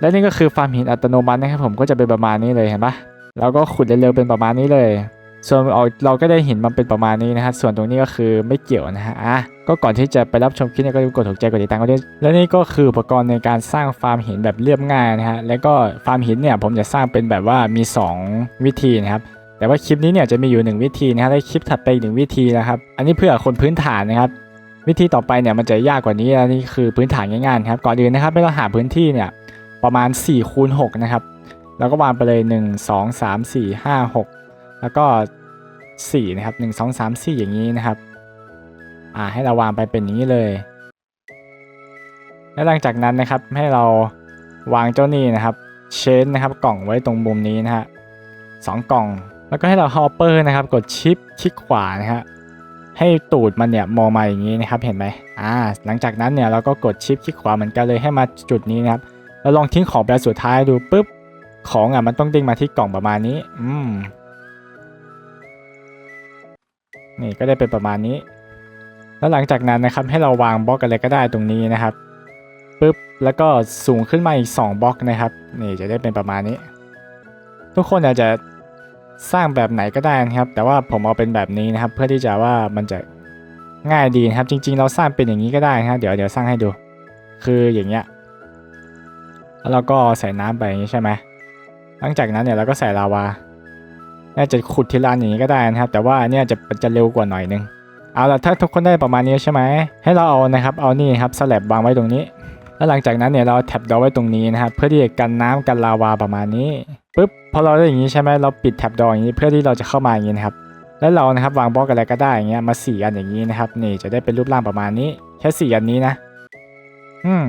และนี่ก็คือฟาร์มหินอัตโนมัตินะครับผมก็จะเป็นประมาณนี้เลยเห็นปะแล้วก็ขุดเร็วๆเป็นประมาณนี้เลย ส่วนเอาเราก็ได้เห็นมันเป็นประมาณนี้นะฮะส่วนตรงนี้ก็คือไม่เกี่ยวนะฮะอะก็ก่อนที่จะไปรับชมคลิปเนี่ยก็อย่าลืมกดถูกใจกดติดตามกันด้วยและนี่ก็คืออุปกรณ์ในการสร้างฟาร์มหินแบบเรียบง่ายนะฮะแล้วก็ฟาร์มหินเนี่ยผมจะสร้างเป็นแบบว่ามี 2 วิธีนะครับแต่ว่าคลิปนี้เนี่ยจะมีอยู่ 1 วิธีนะฮะและคลิปถัดไปอีกหนึ่งวิธีนะครับอันนี้เพื่อคนพื้นฐานนะครับวิธีต่อไปเนี่ยมันจะยากกว่านี้นะนี่คือพื้นฐานง่ายๆครับก่อนอื่นนะครับให้เราหาพื้นที่เนี่ย ประมาณ4คูณ6นะครับ แล้วก็วางไปเลย 1 2 3 4 5 6 แล้วก็ 4 นะครับ 1 2 3 4 อย่างนี้นะครับ อ่าให้เราวางไปเป็นอย่างนี้เลย และหลังจากนั้นนะครับให้เราวางเจ้านี่นะครับเชนนะครับกล่องไว้ตรงมุมนี้นะฮะสองกล่อง แล้วก็ให้เราฮอปเปอร์นะครับกดชิปคลิกขวานะฮะให้ตูดมันเนี่ยมองมาอย่างนี้นะครับเห็นไหมอ่าหลังจากนั้นเนี่ยเราก็กดชิปคลิกขวาเหมือนกันเลยให้มาจุดนี้นะครับ แล้วลองทิ้งของไปอันสุดท้ายดูปุ๊บ ของอะมันต้องเด้งมาที่กล่องประมาณนี้ อืม นี่ก็ได้เป็นประมาณนี้ แล้วหลังจากนั้นนะครับให้เราวางบล็อกอะไรก็ได้ตรงนี้นะครับปุ๊บแล้วก็สูงขึ้นมาอีก 2บล็อกนะครับ นี่จะได้เป็นประมาณนี้ ทุกคนอาจจะสร้างแบบไหนก็ได้นะครับ แต่ว่าผมเอาเป็นแบบนี้นะครับ เพื่อที่จะว่ามันจะง่ายดีนะครับ จริง ๆ เราสร้างเป็นอย่างนี้ก็ได้นะครับเดี๋ยวเดี๋ยวสร้างให้ดู คืออย่างเงี้ย แล้วเราก็ใส่น้ำไปอย่างนี้ใช่ไหมหลังจากนั้นเนี่ยเราก็ใส่ลาวาน่าจะขุดทีละอันอย่างนี้ก็ได้นะครับ แต่ว่าเนี่ยจะจะเร็วกว่าหน่อยนึงเอาละถ้าทุกคนได้ประมาณนี้ใช่ไหมให้เราเอานะครับเอานี่ครับสลับวางไว้ตรงนี้ แล้วหลังจากนั้นเนี่ยเราแท็บดอไว้ตรงนี้นะครับเพื่อที่จะกันน้ำกันลาวาประมาณนี้ปุ๊บพอเราได้อย่างนี้ใช่ไหมเราปิดแท็บดออย่างนี้เพื่อที่เราจะเข้ามาอย่างนี้นะครับแล้วเรานะครับวางบล็อกอะไรก็ได้อย่างเงี้ยมาสี่อันอย่างนี้นะครับนี่จะได้เป็นรูปร่างประมาณนี้แค่สี่อันนี้นะ อืม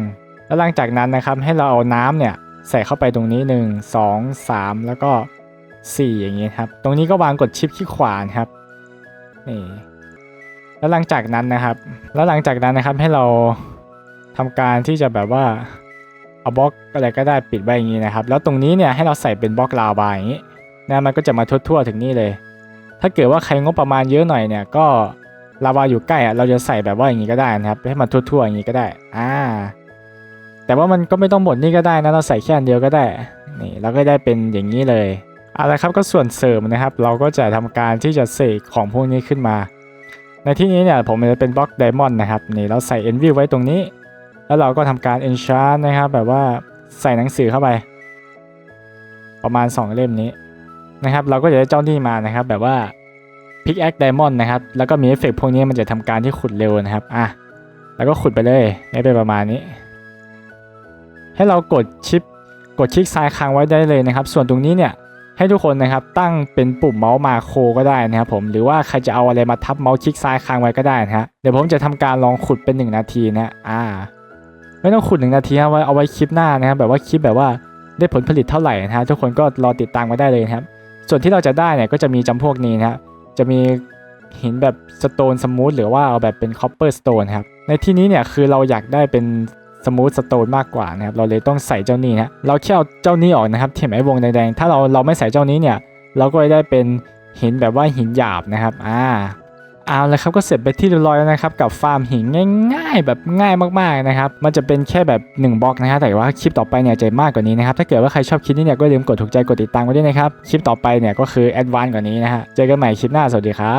แล้วหลังจากนั้นนะครับให้เราเอาน้ำเนี่ยใส่เข้าไปตรงนี้ 1 2 3 แล้วก็ 4 อย่างนี้ครับ ตรงนี้ก็วางกดชิปที่ขวานครับนี่แล้วหลังจากนั้นนะครับ แล้วหลังจากนั้นนะครับให้เราทำการที่จะแบบว่าเอาบล็อกอะไรก็ได้ปิดไว้อย่างนี้นะครับ แล้วตรงนี้เนี่ยให้เราใส่เป็นบล็อกลาวาอย่างนี้นะมันก็จะมาทั่วๆถึงนี่เลย ถ้าเกิดว่าใครงบประมาณเยอะหน่อยเนี่ยก็ลาวาอยู่ใกล้อะเราจะใส่แบบว่าอย่างนี้ก็ได้นะครับให้มันทั่วๆอย่างนี้ก็ได้อ่า แต่ว่ามันก็ไม่ต้องหมดนี่ก็ได้นะเราใส่แค่อันเดียวก็ได้นี่เราก็ได้เป็นอย่างนี้เลยเอาละครับก็ส่วนเสริมนะครับ เราก็จะทำการที่จะเสกของพวกนี้ขึ้นมา ในที่นี้เนี่ยผมจะเป็นบล็อกไดมอนด์นะครับนี่เราใส่เอ็นวิวไว้ตรงนี้ แล้วเราก็ทำการ enchant นะครับ แบบว่าใส่หนังสือเข้าไป ประมาณ 2 เล่มนี้นะครับ เราก็จะได้เจ้านี่มานะครับ แบบว่า pickaxe diamond นะครับ แล้วก็มีเอฟเฟกต์พวกนี้มันจะทำการที่ขุดเร็วนะครับอะแล้วก็ขุดไปเลยได้เป็นประมาณนี้ ให้เรากดชิปกดคลิกซ้ายค้างไว้ได้เลยนะครับ ส่วนตรงนี้เนี่ยให้ทุกคนนะครับตั้งเป็นปุ่มเมาส์มาโคก็ได้นะครับผมหรือว่าใครจะเอาอะไรมาทับเมาส์คลิกซ้ายค้างไว้ก็ได้นะฮะเดี๋ยวผมจะทำการลองขุดเป็น 1 นาทีนะอ่า ไม่ต้องขุดหนึ่งนาทีนะไว้เอาไว้คลิปหน้านะครับแบบว่าคลิปแบบว่าได้ผลผลิตเท่าไหร่นะฮะทุกคนก็รอติดตามมาได้เลยนะครับ ส่วนที่เราจะได้เนี่ยก็จะมีจำพวกนี้นะครับจะมีหินแบบสโตนสมูทหรือว่าเอาแบบเป็นคอปเปอร์สโตนครับในที่นี้เนี่ยคือเราอยากได้เป็น สมูทสโตนมากกว่านะครับเราเลยต้องใส่เจ้านี้นะเราแค่เอาเจ้านี้ออกนะครับเห็นไหมวงแดงๆถ้าเราเราไม่ใส่เจ้านี้เนี่ยเราก็จะได้เป็นหินแบบว่าหินหยาบนะครับอ่าเอาละครับก็เสร็จไปที่เรียบร้อยแล้วนะครับกับฟาร์มหินง่ายๆ แบบง่ายมากๆนะครับมันจะเป็นแค่แบบ1บล็อกนะฮะแต่ว่าคลิปต่อไปเนี่ยจะมากกว่านี้นะครับถ้าเกิดว่าใครชอบคลิปนี้เนี่ยก็อย่าลืมกดถูกใจกดติดตามไว้ด้วยนะครับคลิปต่อไปเนี่ยก็คือแอดวานซ์กว่านี้นะฮะเจอกันใหม่คลิปหน้าสวัสดีครับ